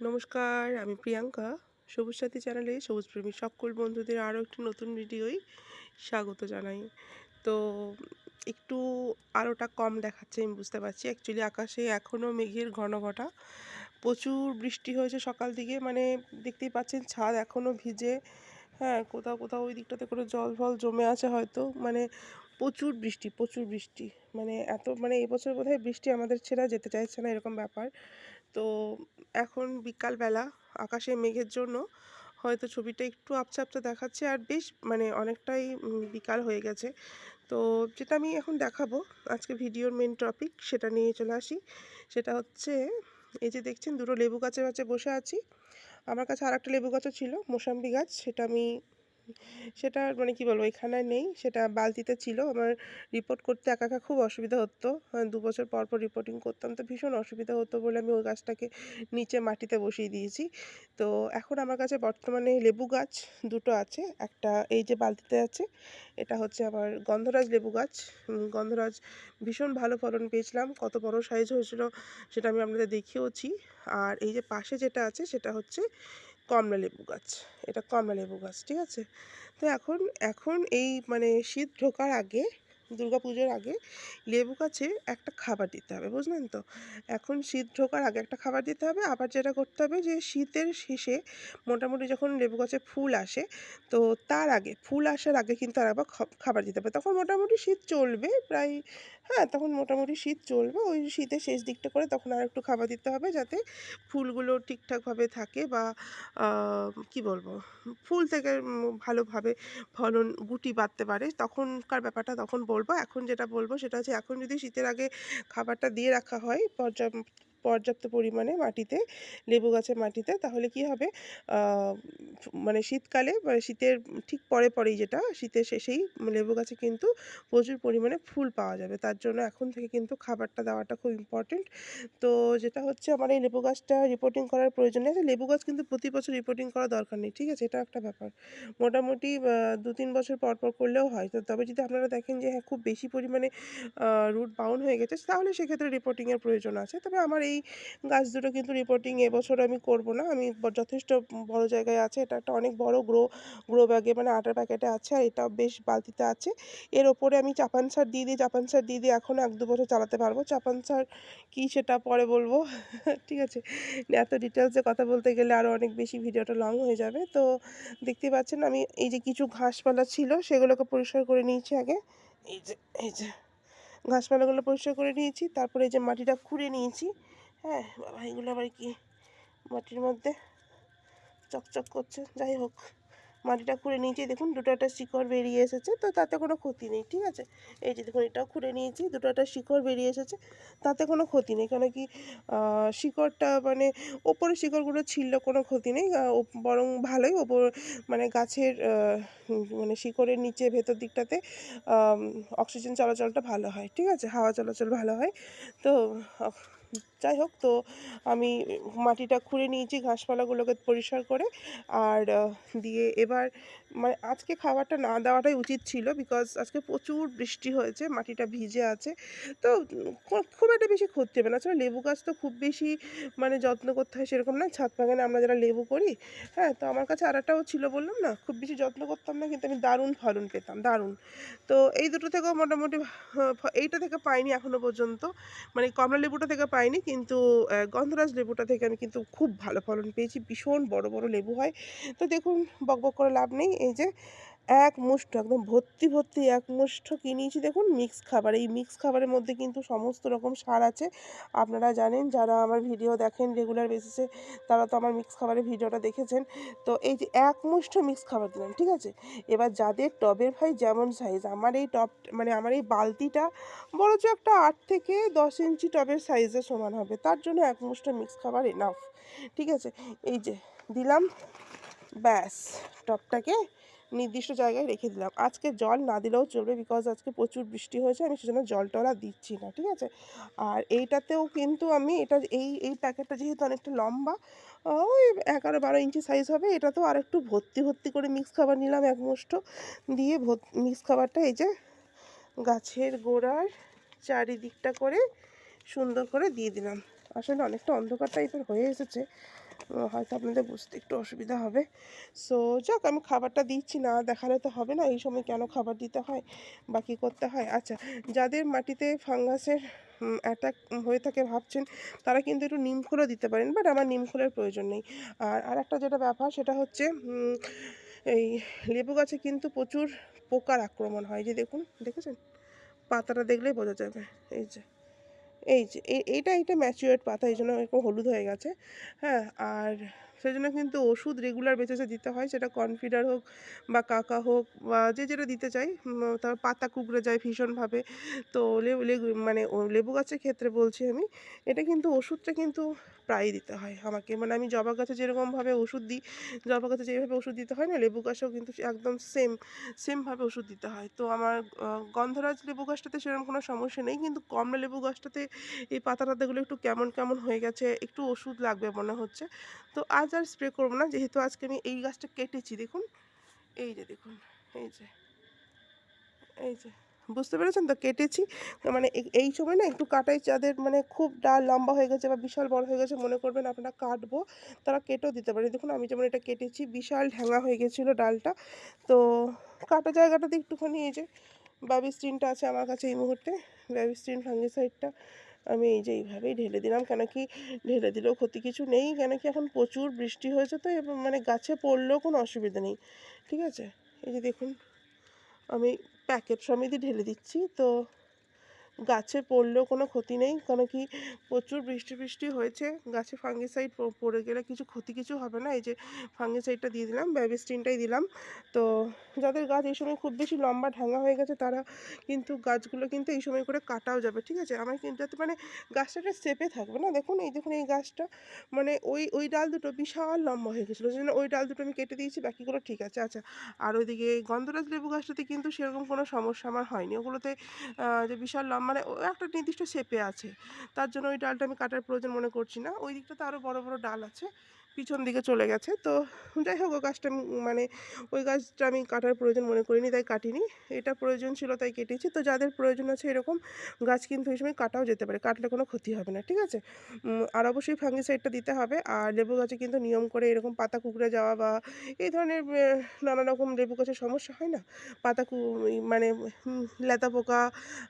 নমস্কার, আমি প্রিয়াঙ্কা। সবুজ সাথী চ্যানেলে সবুজ প্রেমী সকল বন্ধুদের আরও একটি নতুন ভিডিওই স্বাগত জানাই। তো একটু আলোটা কম দেখাচ্ছে, আমি বুঝতে পারছি। অ্যাকচুয়ালি আকাশে এখনও মেঘের ঘন ঘটা প্রচুর বৃষ্টি হয়েছে সকাল দিকে মানে দেখতেই পাচ্ছেন ছাদ এখনও ভিজে। হ্যাঁ কোথাও কোথাও ওই দিকটাতে কোনো জল ফল জমে আছে হয়তো। মানে প্রচুর বৃষ্টি প্রচুর বৃষ্টি। মানে এত মানে এবছর বোধহয় বৃষ্টি আমাদের ছেড়া যেতে চাইছে না, এরকম ব্যাপার। তো এখন বিকালবেলা আকাশে মেঘের জন্য হয়তো ছবিটা একটু আবছা আবছা দেখাচ্ছে আর বেশ মানে অনেকটাই বিকাল হয়ে গেছে। তো যেটা আমি এখন দেখাবো আজকে ভিডিওর মেন টপিক সেটা নিয়ে চলে আসি। সেটা হচ্ছে এই যে দেখছেন দুটো লেবু গাছের কাছে বসে আছি। আমার কাছে আর একটা লেবু গাছও ছিল, মোসাম্বি গাছ, সেটা আমি সেটা মানে কি বলব? এখানে নেই সেটা বালতিতে ছিল। আমার রিপোর্ট করতে একা একা খুব অসুবিধা হতো। আহ, দু বছর পর পর রিপোর্টিং করতাম। তো ভীষণ অসুবিধা হতো বলে আমি ওই গাছটাকে নিচে মাটিতে বসিয়ে দিয়েছি। তো এখন আমার কাছে বর্তমানে লেবু গাছ দুটো আছে। একটা এই যে বালতিতে আছে এটা হচ্ছে আমার গন্ধরাজ লেবু গাছ। গন্ধরাজ ভীষণ ভালো ফলন পেয়েছিলাম। কত বড় সাইজ হয়েছিল সেটা আমি আপনাদের দেখিয়েওছি। আর এই যে পাশে যেটা আছে সেটা হচ্ছে কমলা লেবু গাছ, এটা কমলা লেবু গাছ, ঠিক আছে? তো এখন এখন এই মানে শীত ঢোকার আগে পুজোর আগে লেবু গাছে একটা খাবার দিতে হবে, বুঝলেন তো? এখন শীত ঢোকার আগে একটা খাবার দিতে হবে, আবার যেটা করতে হবে যে শীতের শেষে মোটামুটি যখন লেবু গাছে ফুল আসে, তো তার আগে, ফুল আসার আগে কিন্তু আর একবার খাবার দিতে হবে। তখন মোটামুটি শীত চলবে, প্রায় হ্যাঁ তখন মোটামুটি শীত চলবে, ওই শীতের শেষ দিকটা করে তখন আর একটু খাবার দিতে হবে যাতে ফুলগুলো ঠিকঠাকভাবে থাকে বা কি বলব, ফুল থেকে ভালোভাবে ফলন গুটি বাঁধতে পারে। তখনকার ব্যাপারটা তখন বলব। এখন যেটা বলব সেটা হচ্ছে এখন যদি শীতের আগে খাবারটা দিয়ে রাখা হয়, পর্যাপ্ত পর্যাপ্ত পরিমাণে মাটিতে, লেবু গাছের মাটিতে, তাহলে কি হবে? মানে শীতকালে মানে শীতের ঠিক পরে পরেই যেটা, শীতের শেষেই লেবু গাছে কিন্তু প্রচুর পরিমাণে ফুল পাওয়া যাবে। তার জন্য এখন থেকে কিন্তু খাবারটা দেওয়াটা খুব ইম্পর্টেন্ট তো যেটা হচ্ছে, আমার এই লেবু গাছটা রিপোর্টিং করার প্রয়োজন নেই। লেবু গাছ কিন্তু প্রতি বছর রিপোর্টিং করার দরকার নেই, ঠিক আছে? এটা একটা ব্যাপার। মোটামুটি দু তিন বছর পর পর করলেও হয়। তো তবে যদি আপনারা দেখেন যে হ্যাঁ খুব বেশি পরিমাণে রুট বাউন্ড হয়ে গেছে, তাহলে সেক্ষেত্রে রিপোর্টিংয়ের প্রয়োজন আছে। তবে আমার এই গাছ দুটো কিন্তু রিপোর্টিং এবছর আমি করব না। আমি যথেষ্ট বড় জায়গায় আছে। এটা একটা অনেক বড় গ্রো গ্রো ব্যাগে মানে আটার প্যাকেটে আছে আর এটাও বেশ বালতিতে আছে। এর ওপরে আমি চাপান সার দিয়ে দিই, চাপান সার দিয়ে দিয়ে এখনও এক দু বছর চালাতে পারব। চাপান সার কী সেটা পরে বলব? ঠিক আছে। এত ডিটেলসে কথা বলতে গেলে আরও অনেক বেশি ভিডিওটা লং হয়ে যাবে। তো দেখতেই পাচ্ছেন আমি এই যে কিছু ঘাসপালা ছিল সেগুলোকে পরিষ্কার করে নিয়েছি আগে। এই যে এই যে, ঘাসপালাগুলো পরিষ্কার করে নিয়েছি। তারপরে এই যে মাটিটা খুঁড়ে নিয়েছি। হ্যাঁ বাবা, এগুলো আবার কি মাটির মধ্যে চকচক করছে? যাই হোক, মাটিটা খুঁড়ে নিয়েছি। দেখুন, দুটো একটা শিকড় বেরিয়ে এসেছে, তো তাতে কোনো ক্ষতি নেই, ঠিক আছে? এই যে দেখুন, এটাও খুঁড়ে নিয়েছি, দুটো একটা শিকড় বেরিয়ে এসেছে, তাতে কোনো ক্ষতি নেই। কেন কি শিকড়টা মানে ওপরে শিকড়গুলো ছিল কোনো ক্ষতি নেই। বরং ভালোই ওপর মানে গাছের মানে শিকড়ের নিচে, ভেতর দিকটাতে অক্সিজেন চলাচলটা ভালো হয়, ঠিক আছে? হাওয়া চলাচল ভালো হয়। তো যাই হোক তো আমি মাটিটা খুঁড়ে নিয়েছি ঘাসপালাগুলোকে পরিষ্কার করে। আর দিয়ে এবার মানে আজকে খাবারটা না দেওয়াটাই উচিত ছিল বিকজ আজকে প্রচুর বৃষ্টি হয়েছে, মাটিটা ভিজে আছে। তো খুব একটা বেশি ক্ষতি হবে না। আসলে লেবু গাছ তো খুব বেশি মানে যত্ন করতে হয় সেরকম না ছাদ বাগানে আমরা যারা লেবু করি হ্যাঁ তো আমার কাছে আর একটাও ছিল বললাম না, খুব বেশি যত্ন করতাম না, কিন্তু আমি দারুণ ফলন পেতাম, দারুণ। তো এই দুটো থেকেও মোটামুটি এইটা থেকে পাইনি এখনও পর্যন্ত। মানে কমলা লেবুটা থেকে পাইনি। কিন্তু গন্ধরাজ লেবুটা থেকে আমি কিন্তু খুব ভালো ফলন পেয়েছি। ভীষণ বড় বড় লেবু হয়। তো দেখুন বকবক করে লাভ নেই। এই যে এক মুষ্ঠ, একদম ভর্তি ভর্তি এক মুষ্ঠ কিনিয়েছি দেখুন? মিক্স খাবার। এই মিক্স খাবারের মধ্যে কিন্তু সমস্ত রকম সার আছে। আপনারা জানেন, যারা আমার ভিডিও দেখেন রেগুলার বেসিসে তারা তো আমার মিক্স খাবারের ভিডিওটা দেখেছেন। তো এই যে এক মুষ্ঠ মিক্স খাবার দিলাম, ঠিক আছে? এবার যাদের টবের ভাই যেমন সাইজ আমার এই টব মানে আমার এই বালতিটা বরঞ্চ একটা আট থেকে দশ ইঞ্চি টবের সাইজে সমান হবে। তার জন্য এক মুষ্ঠ মিক্স খাবার এনাফ ঠিক আছে? এই যে দিলাম, ব্যাস, টবটাকে নির্দিষ্ট জায়গায় রেখে দিলাম। আজকে জল না দিলেও চলবে বিকজ আজকে প্রচুর বৃষ্টি হয়েছে, আমি সেজন্য জল টল দিচ্ছি না, ঠিক আছে? আর এইটাতেও কিন্তু আমি এটা এই এই প্যাকেটটা যেহেতু অনেকটা লম্বা ওই এগারো বারো ইঞ্চি সাইজ হবে, এটাতেও আর একটু ভর্তি ভর্তি করে মিক্স খাবার নিলাম এক মুষ্ঠ, দিয়ে মিক্স খাবারটা এই যে গাছের গোড়ার চারিদিকটা করে সুন্দর করে দিয়ে দিলাম। আসলে অনেকটা অন্ধকার টাইপের হয়ে এসেছে। হয়তো আপনাদের বুঝতে একটু অসুবিধা হবে। সো যাক, আমি খাবারটা দিচ্ছি, না দেখালে তো হবে না, এই সময় কেন খাবার দিতে হয় বা কী করতে হয়? আচ্ছা যাদের মাটিতে ফাঙ্গাসের অ্যাটাক হয়ে থাকে ভাবছেন, তারা কিন্তু একটু নিমখোলও দিতে পারেন বাট আমার নিমখোলের প্রয়োজন নেই। আর আর একটা যেটা ব্যাপার, সেটা হচ্ছে এই লেবু গাছে কিন্তু প্রচুর পোকার আক্রমণ হয় যে দেখুন, দেখেছেন? পাতাটা দেখলেই বোঝা যাবে, এই যে। এই যে এই এইটা এইটা ম্যাচিওর্ড পাতা, এই জন্য এরকম হলুদ হয়ে গেছে। হ্যাঁ আর সেই জন্য কিন্তু ওষুধ রেগুলার বেসিসে দিতে হয়। সেটা কনফিডার হোক বা কাকা হোক বা যে যেটা দিতে চাই তারপর পাতা কুকড়ে যায় ভীষণভাবে। তো লেবু মানে লেবু গাছের ক্ষেত্রে বলছি আমি, এটা কিন্তু ওষুধটা কিন্তু প্রায়ই দিতে হয় আমাকে। মানে আমি জবা গাছে যেরকমভাবে ওষুধ দিই, জবা গাছে যেভাবে ওষুধ দিতে হয় না, লেবু গাছেও কিন্তু একদম সেম সেমভাবে ওষুধ দিতে হয়। তো আমার গন্ধরাজ লেবু গাছটাতে সেরকম কোনো সমস্যা নেই, কিন্তু কমলা লেবু গাছটাতে এই পাতা টাতাগুলো একটু কেমন কেমন হয়ে গেছে, একটু ওষুধ লাগবে মনে হচ্ছে। তো আজ আর স্প্রে করব না। যেহেতু আজকে আমি এই গাছটা কেটেছি, দেখুন। এই যে, দেখুন, এই যে এই যে, বুঝতে পেরেছেন তো? কেটেছি। মানে এই- সময় না একটু কাটাই যাদের মানে খুব ডাল লম্বা হয়ে গেছে বা বিশাল বড় হয়ে গেছে মনে করবেন আপনারা কাটবো, তারা কেটেও দিতে পারে দেখুন, আমি যেমন এটা কেটেছি, বিশাল ঢ্যাঙা হয়ে গেছিল ডালটা। তো কাটা জায়গাটাতে একটুখানি এই যে, বাবি ব্যাবিস্টিনটা আছে আমার কাছে এই মুহূর্তে ব্যাবিস্টিন ফাঙ্গিসাইডটা। আমি এই যে এইভাবেই ঢেলে দিলাম। কেন কি ঢেলে দিলেও ক্ষতি কিছু নেই। কেন কি এখন প্রচুর বৃষ্টি হয়েছে তো মানে গাছে পড়লেও কোনো অসুবিধা নেই। ঠিক আছে? এই যে দেখুন, আমি প্যাকেট সমেতই ঢেলে দিচ্ছি। তো গাছে পড়লেও কোনো ক্ষতি নেই। কেন কি প্রচুর বৃষ্টি বৃষ্টি হয়েছে। গাছে ফাঙ্গিসাইড পড়ে গেলে কিছু ক্ষতি কিছু হবে না। এই যে ফাঙ্গিসাইডটা দিয়ে দিলাম, ব্যাবিস্টিনটাই দিলাম। তো যাদের গাছ এই সময় খুব বেশি লম্বা ঢাঙা হয়ে গেছে, তারা কিন্তু গাছগুলো কিন্তু এই সময় করে কাটাও যাবে, ঠিক আছে? আমার কিন্তু যাতে মানে গাছটা একটা সেপে থাকবে না? দেখুন, এই দেখুন এই গাছটা মানে ওই ওই ডাল দুটো বিশাল লম্বা হয়ে গেছিল। জন্য ওই ডাল দুটো আমি কেটে দিয়েছি, বাকিগুলো ঠিক আছে। আচ্ছা আর ওইদিকে গন্ধরাজ লেবু গাছটাতে কিন্তু সেরকম কোনো সমস্যা আমার হয়নি। ওগুলোতে যে বিশাল লম্বা মানে ও একটা নির্দিষ্ট শেপে আছে। তার জন্য ওই ডালটা আমি কাটার প্রয়োজন মনে করছি না। ওই দিকটাতে আরও বড় বড় ডাল আছে। পিছন দিকে চলে গেছে। তো যাই হোক ওই গাছটা মানে ওই গাছটা আমি কাটার প্রয়োজন মনে করিনি, তাই কাটিনি। এটা প্রয়োজন ছিল, তাই কেটেছি। তো যাদের প্রয়োজন আছে এরকম গাছ কিন্তু এই সময় কাটাও যেতে পারে, কাটলে কোনো ক্ষতি হবে না, ঠিক আছে? আর অবশ্যই ফাঙ্গিসাইডটা দিতে হবে, আর লেবু গাছে কিন্তু নিয়ম করে এরকম পাতা কুকড়ে যাওয়া বা এই ধরনের নানা রকম লেবু গাছের সমস্যা হয় না? পাতা মানে লেদা পোকা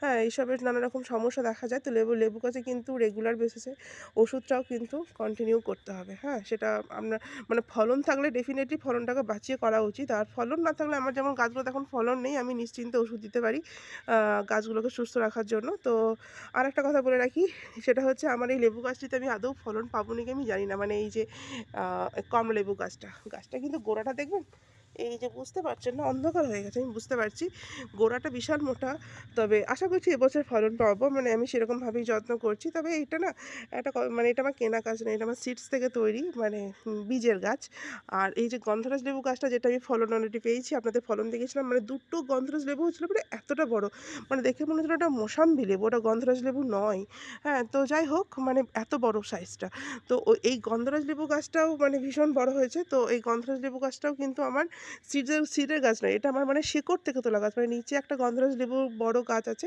হ্যাঁ এইসবের নানা রকম সমস্যা দেখা যায়। তো লেবু লেবু গাছে কিন্তু রেগুলার বেসিসে ওষুধটাও কিন্তু কন্টিনিউ করতে হবে হ্যাঁ? সেটা আপনার মানে ফলন থাকলে ডেফিনেটলি ফলনটাকে বাঁচিয়ে করা উচিত। আর ফলন না থাকলে আমার যেমন গাছগুলোতে এখন ফলন নেই, আমি নিশ্চিন্তে ওষুধ দিতে পারি গাছগুলোকে সুস্থ রাখার জন্য। তো আর একটা কথা বলে রাখি, সেটা হচ্ছে আমার এই লেবু গাছটিতে আমি আদৌ ফলন পাবো নাকি আমি জানি না। মানে এই যে কম লেবু গাছটা গাছটা কিন্তু গোড়াটা দেখবেন এই যে বুঝতে পারছেন না, অন্ধকার হয়ে গেছে, আমি বুঝতে পারছি। গোড়াটা বিশাল মোটা, তবে আশা করছি এবছর ফলন পাবো মানে আমি সেরকমভাবেই যত্ন করছি। তবে এটা না, একটা মানে এটা আমার কেনা গাছ না এটা আমার সিডস থেকে তৈরি মানে বীজের গাছ। আর এই যে গন্ধরাজ লেবু গাছটা যেটা আমি ফলন অলরেডি পেয়েছি, আপনাদের ফলন দেখেছিলাম মানে দুটো গন্ধরাজ লেবু হচ্ছিল মানে এতটা বড়। মানে দেখে মনে হচ্ছিল ওটা মোসাম্বি লেবু, ওটা গন্ধরাজ লেবু নয়। হ্যাঁ তো যাই হোক মানে এত বড় সাইজটা তো এই গন্ধরাজ লেবু গাছটাও মানে ভীষণ বড় হয়েছে, তো এই গন্ধরাজ লেবু গাছটাও কিন্তু আমার সিডের সিডের গাছ নয়। এটা আমার মানে শিকড় থেকে তোলা গাছ মানে নিচে একটা গন্ধরাজ লেবু বড় গাছ আছে।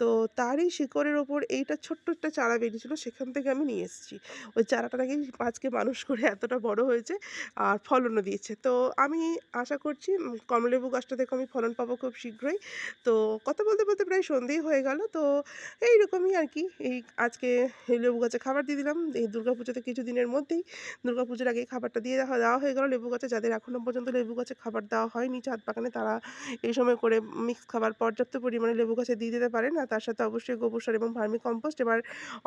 তো তারই শিকড়ের ওপর এইটা ছোট্ট একটা চারা বেরিয়েছিল সেখান থেকে আমি নিয়ে এসেছি। ওই চারাটা নাকি আজকে মানুষ করে এতটা বড় হয়েছে আর ফলনও দিয়েছে। তো আমি আশা করছি উম, কমলালেবু গাছটা থেকে আমি ফলন পাবো খুব শীঘ্রই। তো কথা বলতে বলতে প্রায় সন্ধেই হয়ে গেল। তো এইরকমই আর কি এই আজকে লেবু গাছে খাবার দিয়ে দিলাম। এই দুর্গা পুজোতে কিছু দিনের মধ্যেই দুর্গা পুজোর আগে খাবারটা দিয়ে দেওয়া হয়ে গেল লেবু গাছে। যাদের এখনও পর্যন্ত লেবু গাছে খাবার দেওয়া হয়নি চাঁদ বাগানে তারা এই সময় করে মিক্স খাবার, পর্যাপ্ত পরিমাণে লেবু গাছে দিয়ে দিতে পারেন আর তার সাথে অবশ্যই গোবর সার এবং ভার্মি কম্পোস্ট এবার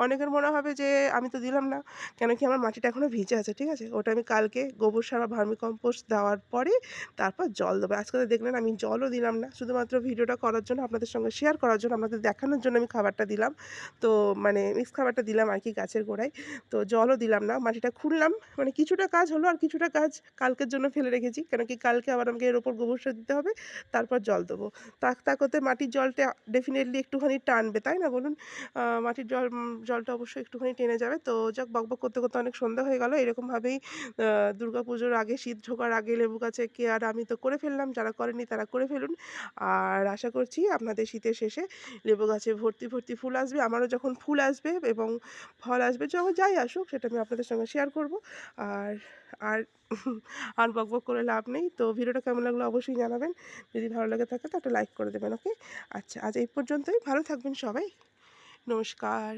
অনেকের মনে হবে যে, আমি তো দিলাম না। কেন কি আমার মাটিটা এখনও ভিজে আছে? ঠিক আছে? ওটা আমি কালকে গোবর সার বা ভার্মি কম্পোস্ট দেওয়ার পরে তারপর জল দেবো। আজকে তো দেখলেন আমি জলও দিলাম না। শুধুমাত্র ভিডিওটা করার জন্য, আপনাদের সঙ্গে শেয়ার করার জন্য, আপনাদের দেখানোর জন্য আমি খাবারটা দিলাম। তো মানে মিক্স খাবারটা দিলাম আর কি গাছের গোড়ায়। তো জলও দিলাম না, মাটিটা খুঁড়লাম মানে কিছুটা কাজ হলো আর কিছুটা কাজ কালকের জন্য ফেলে রেখেছি। কেন কি কালকে কালকে আবার আমাকে এর ওপর গোবর সার দিতে হবে, তারপর জল দেবো। তাক তাকতে মাটির জলটা ডেফিনেটলি একটুখানি টানবে, তাই না বলুন? মাটির জল জলটা অবশ্যই একটুখানি টেনে যাবে। তো যাক বকবক করতে করতে অনেক সন্ধ্যা হয়ে গেল। এরকমভাবেই দুর্গা পুজোর আগে, শীত ঢোকার আগে, লেবু গাছে কেয়ার আমি তো করে ফেললাম, যারা করেনি তারা করে ফেলুন। আর আশা করছি আপনাদের শীতের শেষে লেবু গাছে ভর্তি ভর্তি ফুল আসবে। আমারও যখন ফুল আসবে এবং ফল আসবে যখন যাই আসুক, সেটা আমি আপনাদের সঙ্গে শেয়ার করব। আর আর আর বকবক করে লাভ নেই। তো ভিডিওটা কেমন লাগল অবশ্যই জানাবেন। যদি ভালো লাগে থাকে তো একটা লাইক করে দেবেন ওকে আচ্ছা আজ এই পর্যন্তই। ভালো থাকবেন সবাই। নমস্কার।